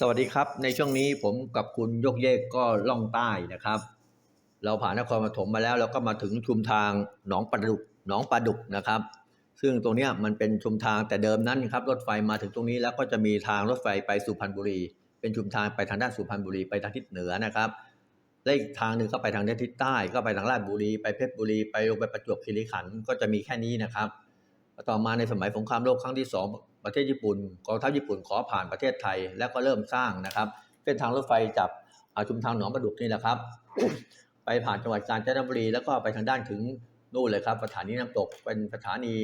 สวัสดีครับ ในช่วงนี้ผมกับคุณยกเยกก็ล่องใต้นะครับ เราผ่านนครปฐมมาแล้วเราก็มาถึงชุมทางหนองปลาดุกหนองปลาดุกนะครับ ซึ่งตรงนี้มันเป็นชุมทางแต่เดิมนั้นครับรถไฟมาถึงตรงนี้แล้วก็จะมีทางรถไฟไปสุพรรณบุรี เป็นชุมทางไปทางด้านสุพรรณบุรีไปทางทิศเหนือนะครับและอีกทางหนึ่งก็ไปทางด้านทิศใต้ก็ไปทางราชบุรี ไปเพชรบุรีไปลงไปประจวบคีรีขันธ์ก็จะมีแค่นี้นะครับ ต่อมาในสมัยสงครามโลกครั้งที่สองประเทศญี่ปุ่นกองทัพญี่ปุ่นขอผ่านประเทศไทยแล้วก็เริ่มสร้างนะครับเส้นทางรถไฟจากชุมทางหนองประดุกนี่แหละครับ ไปผ่านจังหวัดกาญจนบุรี แล้วก็ไปทางด้านถึงนู่นเลยครับสถานีน้ำตกเป็นสถานี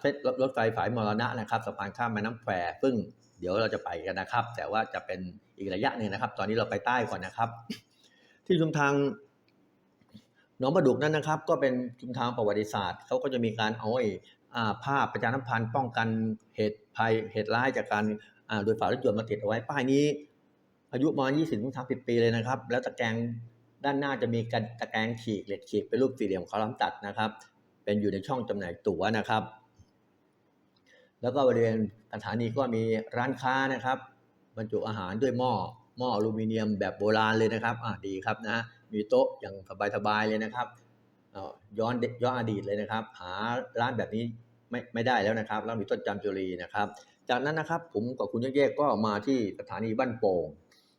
เส้นรถไฟฝายมรณะนะครับสะพานข้ามแม่น้ำแควซึ่งเดี๋ยวเราจะไปกันนะครับ แต่ว่าจะเป็นอีกระยะหนึ่งนะครับ ตอนนี้เราไปใต้ก่อนนะครับ ที่ชุมทางหนองประดุกนั้นนะครับ ก็เป็นชุมทางประวัติศาสตร์เขาก็จะมีการเอาไอ้ภาพประชาสัมพันธ์ป้องกันเหตุภัยเหตุร้ายจากการโดยฝ่ารถยนต์มาติดเอาไว้ป้ายนี้ อายุประมาณ20ถึง30 ปีเลยนะครับ แล้วตะแกรง ด้านหน้าจะมีกันตะแกรงฉีกเหล็กฉีกเป็นรูปสี่เหลี่ยมคอลัมน์ตัดนะครับ เป็นอยู่ในช่องจำหน่ายตั๋วนะครับ แล้วก็บริเวณสถานีก็มีร้านค้านะครับ บรรจุอาหารด้วยหม้อหม้ออลูมิเนียมแบบโบราณเลยนะครับอ่าดีครับนะมีโต๊ะอย่างสบายๆเลยนะครับย้อนย้อนอดีตเลยนะครับ หาร้านแบบนี้ไม่ไม่ได้แล้วนะครับแล้วมีต้นจามจุรีนะครับ จากนั้นนะครับผมกับคุณแยกๆก็มาที่สถานีบ้านโป่ง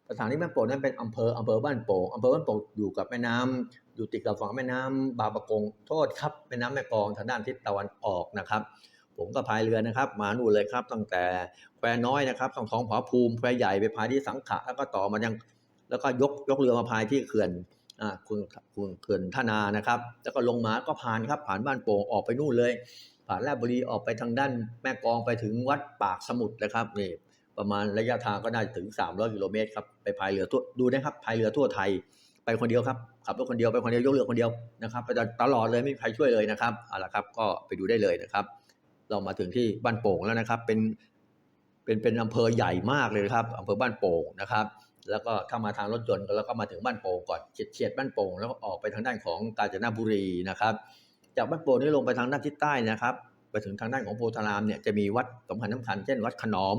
สถานีบ้านโป่งนั้นเป็นอำเภออำเภอบ้านโป่งอำเภอบ้านโป่งอยู่กับแม่น้ำอยู่ติดกับฝั่งแม่น้ำบาปะกงโทษครับแม่น้ำแม่กองทางด้านทิศตะวันออกนะครับ ผมก็พายเรือนะครับ มานู่นเลยครับ ตั้งแต่แควน้อยนะครับทางท้องผาภูมิแควใหญ่ไปพายที่สังขะแล้วก็ต่อมายังแล้วก็ยกยกเรือมาพายที่เขื่อนอ่าคุณคุณเขื่อนท่านานะครับ แล้วก็ลงมาก็ผ่านครับผ่านบ้านโป่งออกไปนู่นเลย ผ่านราชบุรีออกไปทางด้านแม่กองไปถึงวัดปากสมุทรนะครับนี่ ประมาณระยะทางก็น่าจะถึง 300กิโลเมตรครับไปพายเรือทั่วดูนะครับพายเรือทั่วไทยไปคนเดียวครับขับรถคนเดียวไปคนเดียวยกเรือคนเดียวนะครับไปตลอดเลยไม่มีใครช่วยเลยนะครับเอาละครับก็ไปดูได้เลยนะครับ เรามาถึงที่บ้านโป่งแล้วนะครับ เป็นเป็นเป็นอำเภอใหญ่มากเลยครับอำเภอบ้านโป่งนะครับ แล้วก็ถ้ามาทางรถยนต์แล้วก็มาถึงบ้านโป่งก่อนเฉียดเฉียดบ้านโป่งแล้วก็ออกไปทางด้านของกาญจนบุรีนะครับ จากบ้านโป่งนี่ลงไปทางด้านทิศใต้นะครับ ไปถึงทางด้านของโพธารามเนี่ยจะมีวัดสำคัญสำคัญเช่นวัดขนอม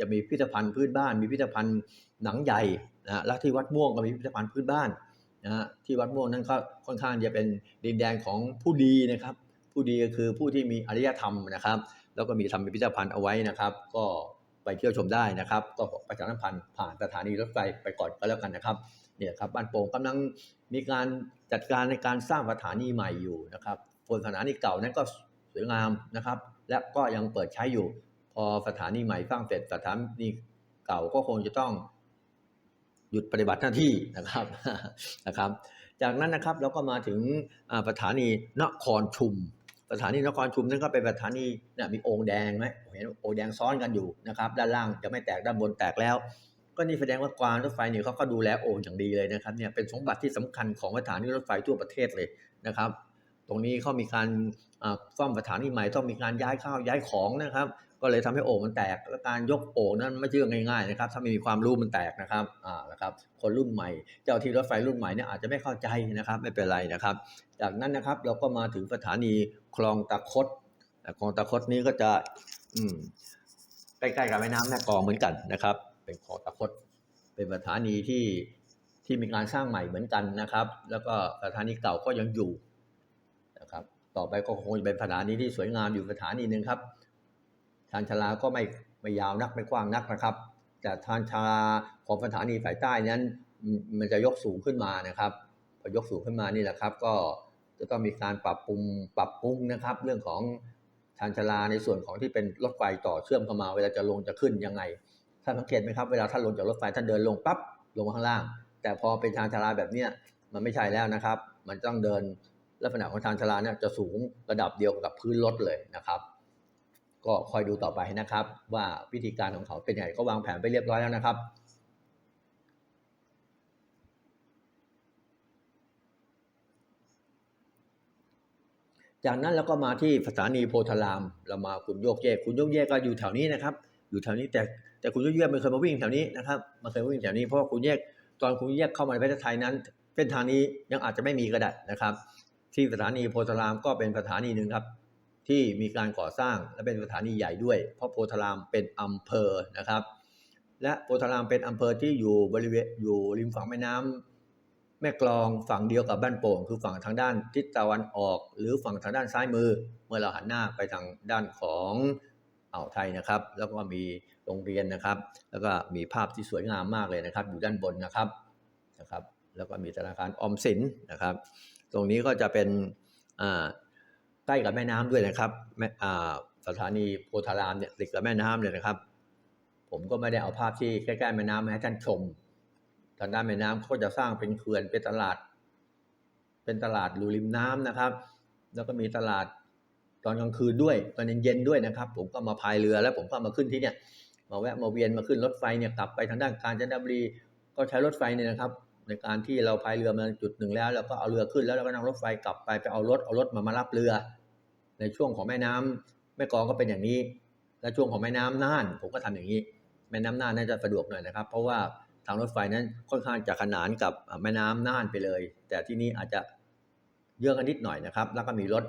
จะมีพิพิธภัณฑ์พื้นบ้าน มีพิพิธภัณฑ์หนังใหญ่นะฮะและที่วัดม่วงก็มีพิพิธภัณฑ์พื้นบ้านนะฮะที่วัดม่วงนั้นก็ค่อนข้างจะเป็นดินแดนของผู้ดีนะครับ ผู้ดีก็คือผู้ที่มีอารยธรรมนะครับ แล้วก็มีทำเป็นพิพิธภัณฑ์เอาไว้นะครับ ก็ไปเที่ยวชมได้นะครับ ก็ประชาสัมพันธ์ผ่านสถานีรถไฟไปก่อนก็แล้วกันนะครับเนี่ยครับบ้านโป่งกำลังมีการจัดการในการสร้างสถานีใหม่อยู่นะครับส่วนสถานีเก่านั้นก็สวยงามนะครับ และก็ยังเปิดใช้อยู่ พอสถานีใหม่สร้างเสร็จสถานีเก่าก็คงจะต้องหยุดปฏิบัติหน้าที่นะครับนะครับ จากนั้นนะครับเราก็มาถึงสถานีนครชุมสถานีนครชุมนั่นก็เป็นสถานีเนี่ยมีโอ่งแดงไหมเห็นโอ่งแดงซ้อนกันอยู่นะครับ ด้านล่างจะไม่แตกด้านบนแตกแล้ว ก็นี่แสดงว่ากวางรถไฟเนี่ยเขาก็ดูแลโอ่งอย่างดีเลยนะครับเนี่ยเป็นสมบัติที่สำคัญของสถานีรถไฟทั่วประเทศเลยนะครับ ตรงนี้เขามีการซ่อมสถานีใหม่ต้องมีการย้ายข้าวย้ายของนะครับ ก็เลยทำให้โอ่งมันแตก และการยกโอ่งนั้นไม่ใช่เรื่องง่ายๆนะครับ ถ้าไม่มีความรู้มันแตกนะครับ อ่า นะครับ คนรุ่นใหม่ เจ้าที่รถไฟรุ่นใหม่เนี่ยอาจจะไม่เข้าใจนะครับ ไม่เป็นไรนะครับ จากนั้นนะครับเราก็มาถึงสถานีคลองตะคดคลองตะคดนี้ก็จะ อืม ใกล้ๆกับแม่น้ำแม่กองเหมือนกันนะครับ เป็นคลองตะคด เป็นสถานีที่ที่มีการสร้างใหม่เหมือนกันนะครับ แล้วก็สถานีเก่าก็ยังอยู่นะครับ ต่อไปก็คงจะเป็นสถานีที่สวยงามอยู่สถานีหนึ่งครับ ชานชาลาก็ไม่ไม่ยาวนักไม่กว้างนักนะครับ แต่ชานชาลาของสถานีสายใต้นั้นมันจะยกสูงขึ้นมานะครับพอยกสูงขึ้นมานี่แหละครับ ก็จะต้องมีการปรับปรุงปรับปรุงนะครับ เรื่องของชานชาลาในส่วนของที่เป็นรถไฟต่อเชื่อมเข้ามา เวลาจะลงจะขึ้นยังไงท่านสังเกตไหมครับเวลาท่านลงจากรถไฟท่านเดินลงปั๊บลงมาข้างล่าง แต่พอเป็นชานชาลาแบบเนี้ยมันไม่ใช่แล้วนะครับ มันต้องเดินลักษณะของชานชาลาเนี่ยจะสูงระดับเดียวกับพื้นรถเลยนะครับ ก็คอยดูต่อไปนะครับ ว่าวิธีการของเขาเป็นยังไงก็วางแผนไปเรียบร้อยแล้วนะครับจากนั้นเราก็มาที่สถานีโพธาราม เรามาคุณโยกเยกคุณโยกเยกก็อยู่แถวนี้นะครับ อยู่แถวนี้แต่แต่คุณโยกเยกไม่เคยมาวิ่งแถวนี้นะครับไม่เคยวิ่งแถวนี้เพราะคุณแยกตอนคุณแยกเข้ามาในประเทศไทยนั้นเส้นทางนี้ยังอาจจะไม่มีก็ได้นะครับ ที่สถานีโพธารามก็เป็นสถานีหนึ่งครับ ที่มีการก่อสร้างและเป็นสถานีใหญ่ด้วย เพราะโพธารามเป็นอำเภอนะครับ และโพธารามเป็นอำเภอที่อยู่บริเวณอยู่ริมฝั่งแม่น้ำแม่กลองฝั่งเดียวกับบ้านโป่ง คือฝั่งทางด้านทิศตะวันออก หรือฝั่งทางด้านซ้ายมือ เมื่อเราหันหน้าไปทางด้านของอ่าวไทยนะครับ แล้วก็มีโรงเรียนนะครับ แล้วก็มีภาพที่สวยงามมากเลยนะครับ อยู่ด้านบนนะครับนะครับ แล้วก็มีธนาคารออมสินนะครับ ตรงนี้ก็จะเป็นอ่า ใกล้กับแม่น้ำด้วยนะครับแม่อ่าสถานีโพธารามเนี่ยติดกับแม่น้ำเลยนะครับ ผมก็ไม่ได้เอาภาพที่ใกล้ๆแม่น้ำมาให้ท่านชมทางด้านแม่น้ำเขาจะสร้างเป็นเขื่อนเป็นตลาด เป็นตลาดรูริมน้ำนะครับ แล้วก็มีตลาดตอนกลางคืนด้วยตอนเย็นๆด้วยนะครับ ผมก็มาพายเรือแล้วผมก็มาขึ้นที่เนี่ยมาแวะมาเวียนมาขึ้นรถไฟเนี่ยกลับไปทางด้านกาญจนบุรีก็ใช้รถไฟเนี่ยนะครับ ในการที่เราพายเรือมาจุดหนึ่งแล้วเราก็เอาเรือขึ้นแล้วเราก็นั่งรถไฟกลับไปไปเอารถเอารถมามารับเรือ ในช่วงของแม่น้ำแม่กองก็เป็นอย่างนี้ และช่วงของแม่น้ำน่าน ผมก็ทำอย่างนี้ แม่น้ำน่านน่าจะสะดวกหน่อยนะครับ เพราะว่าทางรถไฟนั้นค่อนข้างจะขนานกับแม่น้ำน่านไปเลย แต่ที่นี่อาจจะเยอะกันนิดหน่อยนะครับ แล้วก็มีรถ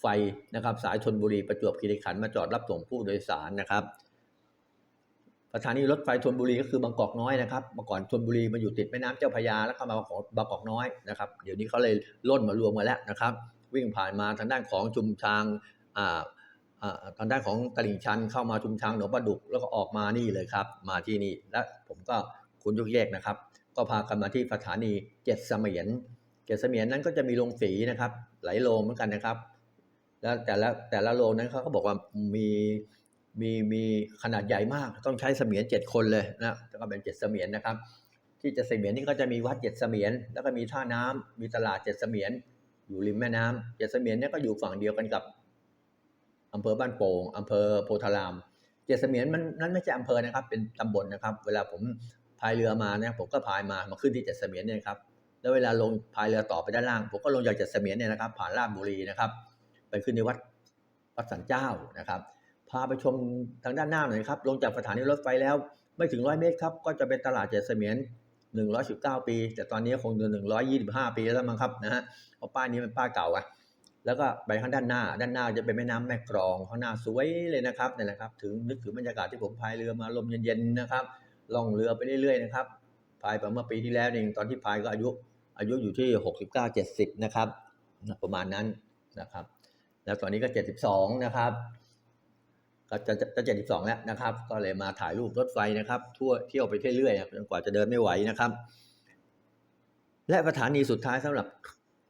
ไฟนะครับ สายชนบุรีประจวบคีรีขันธ์มาจอดรับส่งผู้โดยสารนะครับ สถานีรถไฟชลบุรีก็คือบางกอกน้อยนะครับเมื่อก่อนชลบุรีมาอยู่ติดแม่น้ำเจ้าพระยาแล้วเข้ามาบางกอกบางกอกน้อยนะครับเดี๋ยวนี้เขาเลยล่นมารวมกันแล้วนะครับ วิ่งผ่านมาทางด้านของชุมทางอ่าอ่าทางด้านของตลิ่งชันเข้ามาชุมทางหนองประดุกแล้วก็ออกมานี่เลยครับ มาที่นี่และผมก็คุณยกแยกนะครับ ก็พากันมาที่สถานีเจ็ดเสมียนเจ็ดเสมียนนั้นก็จะมีโรงสีนะครับ หลายโรงเหมือนกันนะครับ แล้วแต่ละแต่ละโรงนั้นเขาก็บอกว่ามี มีมีขนาดใหญ่มาก ต้องใช้เสมียนเจ็ดคนเลยนะแล้วก็เป็นเจ็ดเสมียนนะครับ ที่เจ็ดเสมียนนี่ก็จะมีวัดเจ็ดเสมียน แล้วก็มีท่าน้ำมีตลาดเจ็ดเสมียน อยู่ริมแม่น้ำเจ็ดเสมียนเนี่ยก็อยู่ฝั่งเดียวกันกับอำเภอบ้านโป่งอำเภอโพธาราม เจ็ดเสมียนมันนั้นไม่ใช่อำเภอนะครับ เป็นตำบลนะครับ เวลาผมพายเรือมาเนี่ยผมก็พายมามาขึ้นที่เจ็ดเสมียนเนี่ยครับแล้วเวลาลงพายเรือต่อไปด้านล่างผมก็ลงจากเจ็ดเสมียนเนี่ยนะครับ ผ่านราชบุรีนะครับ ไปขึ้นในวัดวัดสันเจ้านะครับ พาไปชมทางด้านหน้าหน่อยครับ ลงจากสถานีรถไฟแล้ว ไม่ถึงร้อยเมตรครับ ก็จะเป็นตลาดเจ็ดเสมียนหนึ่งร้อยสิบเก้าปี แต่ตอนนี้คงจะหนึ่งร้อยยี่สิบห้าปีแล้วมั้งครับนะฮะเพราะป้ายนี้เป็นป้ายเก่าอะแล้วก็ไปข้างด้านหน้า ด้านหน้าจะเป็นแม่น้ำแม่กรองข้างหน้าสวยเลยนะครับนี่แหละครับ ถึงนึกถึงบรรยากาศที่ผมพายเรือมาลมเย็นๆนะครับ ล่องเรือไปเรื่อยๆนะครับ พายไปเมื่อปีที่แล้วเองตอนที่พายก็อายุอายุอยู่ที่หกสิบเก้าเจ็ดสิบนะครับ ประมาณนั้นนะครับ แล้วตอนนี้ก็เจ็ดสิบสองนะครับ ก็จะจะเจ็ดสิบสองแล้วนะครับ ก็เลยมาถ่ายรูปรถไฟนะครับ ทั่วเที่ยวไปเรื่อยๆจนกว่าจะเดินไม่ไหวนะครับ และสถานีสุดท้ายสำหรับ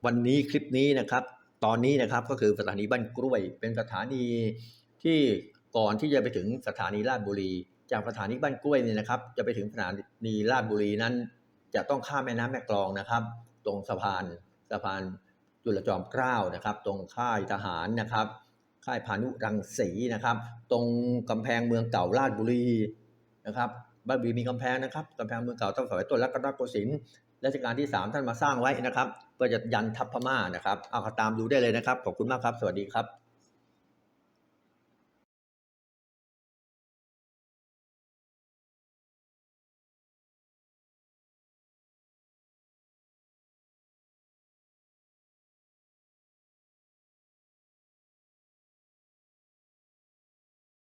วันนี้คลิปนี้นะครับ ตอนนี้นะครับก็คือสถานีบ้านกล้วย เป็นสถานีที่ก่อนที่จะไปถึงสถานีราชบุรี จากสถานีบ้านกล้วยเนี่ยนะครับ จะไปถึงสถานีราชบุรีนั้น จะต้องข้ามแม่น้ำแม่กลองนะครับ ตรงสะพานสะพานจุลจอมเกล้านะครับ ตรงค่ายทหารนะครับ ค่ายพานุรังสีนะครับ ตรงกำแพงเมืองเก่าราชบุรีนะครับบ้านบีมีกำแพงนะครับกำแพงเมืองเก่าตั้งสมัยต้นรัตนโกสินทร์รัชกาลที่สามท่านมาสร้างไว้นะครับเพื่อจะยันทัพพม่านะครับเอาตามดูได้เลยนะครับ ขอบคุณมากครับ สวัสดีครับ